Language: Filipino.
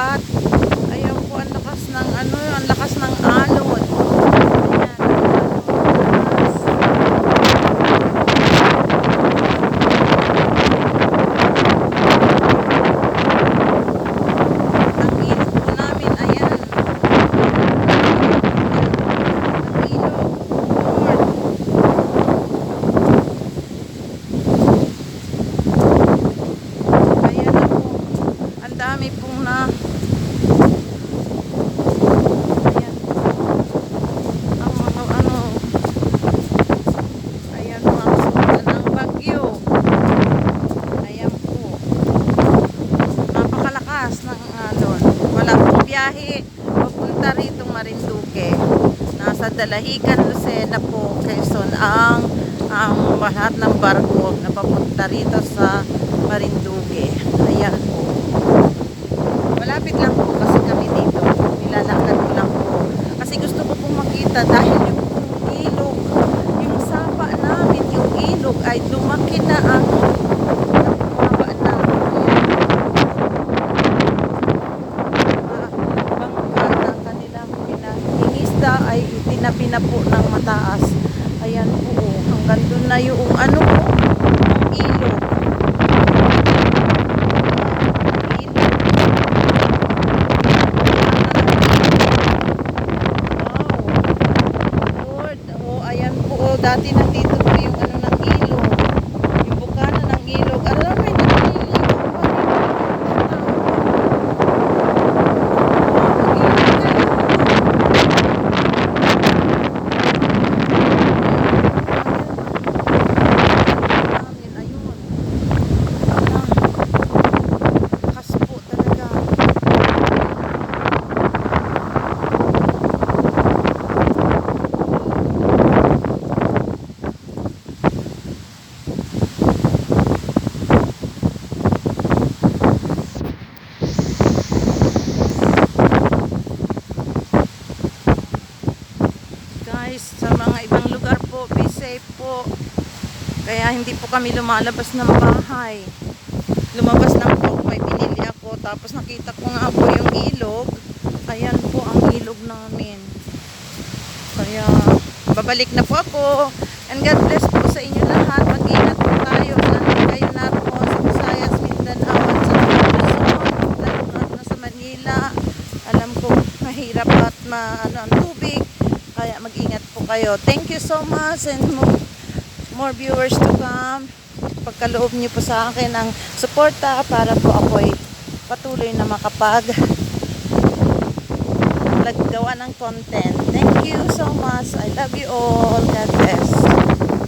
dagat. Ayaw ko, ang lakas ng ano, ang lakas ng alon. Ang dami pong na biyahe papunta rito Marinduque. Nasa Dalahican, Lucena po, Quezon ang ang lahat ng barko na papunta rito sa Marinduque. Ayan po. Malapit lang po kasi kami dito. Nilalakad ko lang po. Kasi gusto ko pong makita dahil yung ilog, yung sapa namin, yung ilog ay lumaki na ang pinahingisda ay itinabi na po ng mataas. Ayan po, oh. hanggang doon na yung ano po, ang ilog. Oh, oh, dati nandito po yung ano ng ilog. Yung bukana ng ilog. Alam mo, hindi ko nililigo pa rin. Kaspo talaga. Guys, sa mga ibang lugar po, be safe po. Kaya hindi po kami lumalabas ng bahay. Lumabas lang po, may binili ako. Tapos nakita ko nga po yung ilog. Ayan po ang ilog namin. Kaya babalik na po ako. And God bless po sa inyo lahat. Mag-ingat po tayo. Lalo kayo naroon sa Visayas, Mindanao at sa sa Manila. Alam ko mahirap at ma, ano, ang tubig. Kaya mag-ingat po kayo. Thank you so much and more, more viewers to come. Pagkaloob niyo po sa akin ang suporta para po ako'y patuloy na makapag naggawa ng content. Thank you so much. I love you all. God bless.